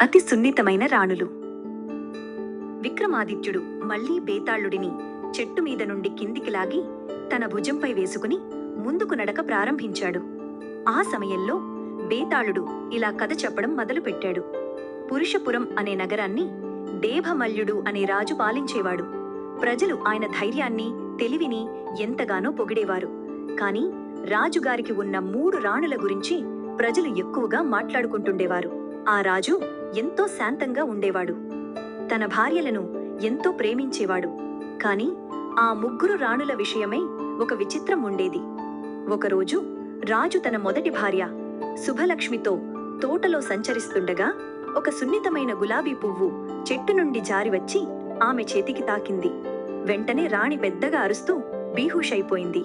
అతి సున్నితమైన రాణులు. విక్రమాదిత్యుడు మళ్ళీ బేతాళుడిని చెట్టు మీద నుండి కిందికి లాగి తన భుజంపై వేసుకుని ముందుకు నడక ప్రారంభించాడు. ఆ సమయంలో బేతాళుడు ఇలా కథ చెప్పడం మొదలుపెట్టాడు. పురుషపురం అనే నగరాన్ని దేభమల్యుడు అనే రాజు పాలించేవాడు. ప్రజలు ఆయన ధైర్యాన్ని తెలివిని ఎంతగానో పొగిడేవారు. కాని రాజుగారికి ఉన్న మూడు రాణుల గురించి ప్రజలు ఎక్కువగా మాట్లాడుకుంటుండేవారు. ఆ రాజు ఎంతో శాంతంగా ఉండేవాడు. తన భార్యలను ఎంతో ప్రేమించేవాడు. కాని ఆ ముగ్గురు రాణుల విషయమై ఒక విచిత్రం ఉండేది. ఒకరోజు రాజు తన మొదటి భార్య శుభలక్ష్మితో తోటలో సంచరిస్తుండగా ఒక సున్నితమైన గులాబీ పువ్వు చెట్టు నుండి జారివచ్చి ఆమె చేతికి తాకింది. వెంటనే రాణి పెద్దగా అరుస్తూ బీహుషైపోయింది.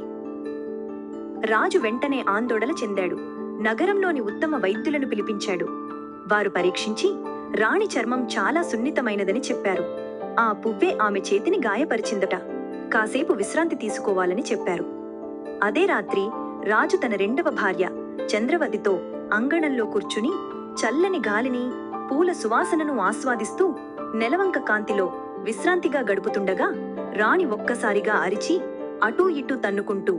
రాజు వెంటనే ఆందోళన చెందాడు. నగరంలోని ఉత్తమ వైద్యులను పిలిపించాడు. వారు పరీక్షించి రాణి చర్మం చాలా సున్నితమైనదని చెప్పారు. ఆ పువ్వే ఆమె చేతిని గాయపరిచిందట. కాసేపు విశ్రాంతి తీసుకోవాలని చెప్పారు. అదే రాత్రి రాజు తన రెండవ భార్య చంద్రవతితో అంగణంలో కూర్చుని చల్లని గాలిని పూల సువాసనను ఆస్వాదిస్తూ నెలవంక కాంతిలో విశ్రాంతిగా గడుపుతుండగా రాణి ఒక్కసారిగా అరిచి అటూ ఇటూ తన్నుకుంటూ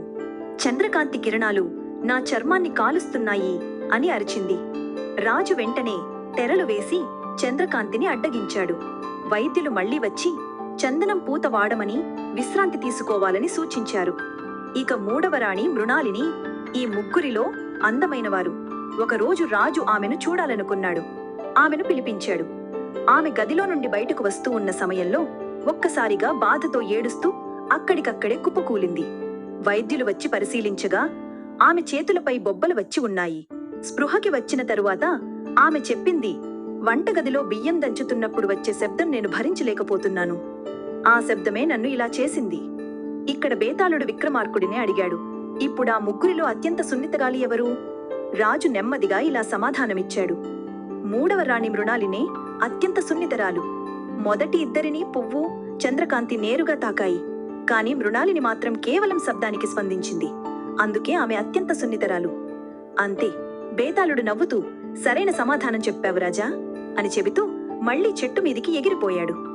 చంద్రకాంతి కిరణాలు నా చర్మాన్ని కాలుస్తున్నాయి అని అరిచింది. రాజు వెంటనే తెరలు వేసి చంద్రకాంతిని అడ్డగించాడు. వైద్యులు మళ్ళీ వచ్చి చందనం పూత వాడమని విశ్రాంతి తీసుకోవాలని సూచించారు. ఇక మూడవ రాణి మృణాలిని ఈ ముగ్గురిలో అందమైనవారు. ఒకరోజు రాజు ఆమెను చూడాలనుకున్నాడు. ఆమెను పిలిపించాడు. ఆమె గదిలో నుండి బయటకు వస్తూ ఉన్న సమయంలో ఒక్కసారిగా బాధతో ఏడుస్తూ అక్కడికక్కడే కుప్పకూలింది. వైద్యులు వచ్చి పరిశీలించగా ఆమె చేతులపై బొబ్బలు వచ్చి ఉన్నాయి. స్పృహకి వచ్చిన తరువాత ఆమె చెప్పింది వంటగదిలో బియ్యం దంచుతున్నప్పుడు వచ్చే శబ్దం నేను భరించలేకపోతున్నాను. ఆ శబ్దమే నన్ను ఇలా చేసింది. ఇక్కడ బేతాళుడు విక్రమార్కుడిని అడిగాడు ఇప్పుడా ముగ్గురిలో అత్యంత సున్నితగాలి ఎవరు? రాజు నెమ్మదిగా ఇలా సమాధానమిచ్చాడు మూడవ రాణి మృణాలినే అత్యంత సున్నితరాలు. మొదటి ఇద్దరిని పువ్వు చంద్రకాంతి నేరుగా తాకాయి. కాని మృణాలిని మాత్రం కేవలం శబ్దానికి స్పందించింది. అందుకే ఆమె అత్యంత సున్నితరాలు. అంతే బేతాళుడు నవ్వుతూ సరైన సమాధానం చెప్పావు రాజా అని చెబుతూ మళ్ళీ చెట్టు మీదికి ఎగిరిపోయాడు.